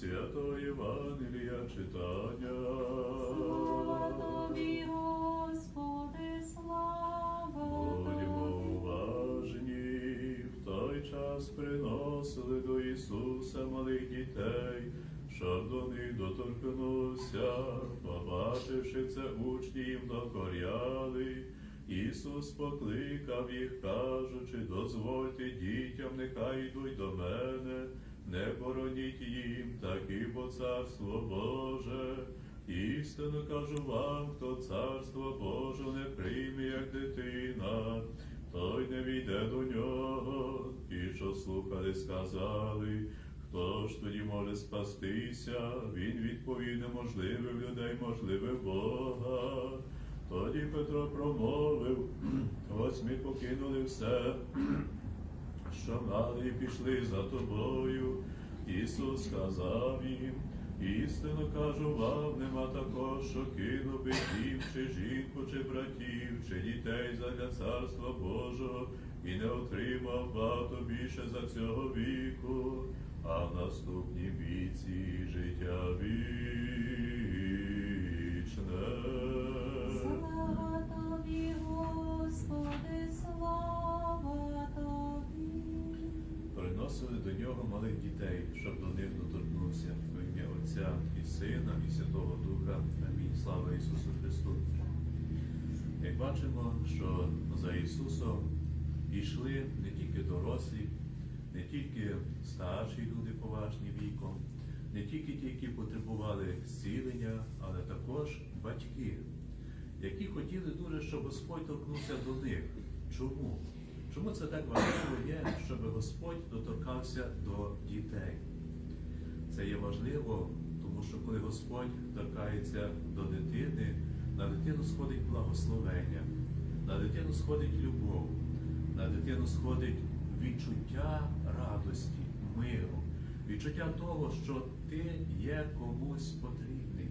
святого Євангелія читання. Слава тобі, Господи, слава Будьмо уважні, в той час приносили до Ісуса малих дітей, щоб до них доторкнувся, побачивши це учні їм докоряли. Ісус покликав їх, кажучи, дозвольте дітям, нехай йдуть до мене, не бороніть їм, таки бо царство Боже. Істину кажу вам, хто царство Боже не прийме, як дитина, той не війде до нього. І що слухали, сказали, хто ж тоді може спастися? Він відповів неможливе людей, можливе Бога. Тоді Петро промовив, ось ми покинули все, що мали пішли за тобою. Ісус сказав їм, істину кажу вам, нема такого, що кинув би дім, чи жінку, чи братів, чи дітей задля царства Божого, і не отримав багато більше за цього віку, а в наступній віці життя вічне. Приносили до нього малих дітей, щоб до них доторкнувся в ім'я Отця і Сина, і Святого Духа. Амінь. Слава Ісусу Христу. Як бачимо, що за Ісусом йшли не тільки дорослі, не тільки старші люди поважні віком, не тільки ті, які потребували зцілення, але також батьки, які хотіли дуже, щоб Господь торкнувся до них. Чому? Чому це так важливо є, щоб Господь доторкався до дітей? Це є важливо, тому що коли Господь торкається до дитини, на дитину сходить благословення, на дитину сходить любов, на дитину сходить відчуття радості, миру, відчуття того, що ти є комусь потрібний.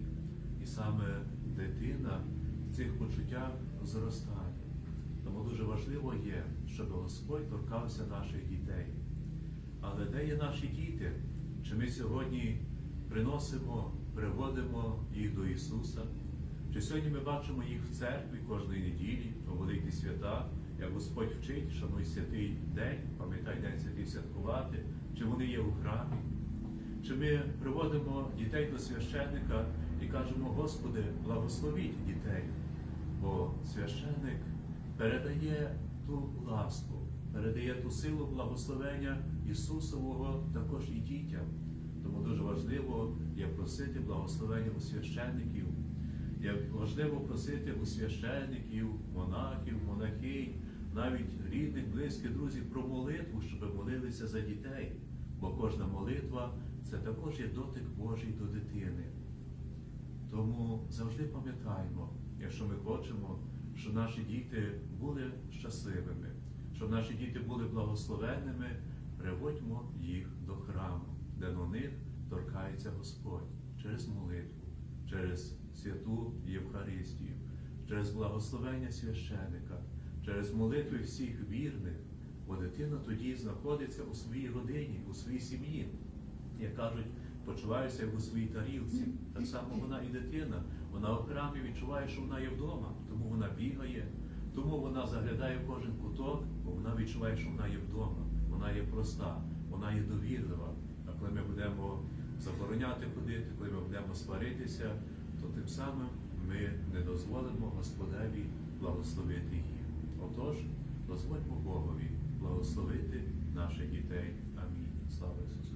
І саме дитина в цих почуттях зростає. Тому дуже важливо є, щоб Господь торкався наших дітей. Але де є наші діти? Чи ми сьогодні приносимо, приводимо їх до Ісуса? Чи сьогодні ми бачимо їх в церкві кожної неділі, у великі свята, як Господь вчить, шануй святий день, пам'ятай день святий святкувати, чи вони є у храмі? Чи ми приводимо дітей до священника і кажемо, Господи, благословіть дітей, бо священник передає ту ласку, передає ту силу благословення Ісусового також і дітям. Тому дуже важливо є просити благословення у священників, як важливо просити у священників, монахів, монахинь, навіть рідних, близьких друзів про молитву, щоб молилися за дітей. Бо кожна молитва це також є дотик Божий до дитини. Тому завжди пам'ятаємо, якщо ми хочемо, щоб наші діти були щасливими, щоб наші діти були благословенними, приводьмо їх до храму, де на них торкається Господь через молитву, через святу Євхаристію, через благословення священика, через молитви всіх вірних, бо дитина тоді знаходиться у своїй родині, у своїй сім'ї. Як кажуть, почуваюся як у своїй тарілці. Так само вона і дитина. Вона храмі відчуває, що вона є вдома, тому вона тому вона заглядає в кожен куток, бо вона відчуває, що вона є вдома. Вона є проста, вона є довірлива. А коли ми будемо забороняти ходити, коли ми будемо сваритися, то тим самим ми не дозволимо Господеві благословити їх. Отож, дозвольмо Богові благословити наших дітей. Амінь. Слава Ісусу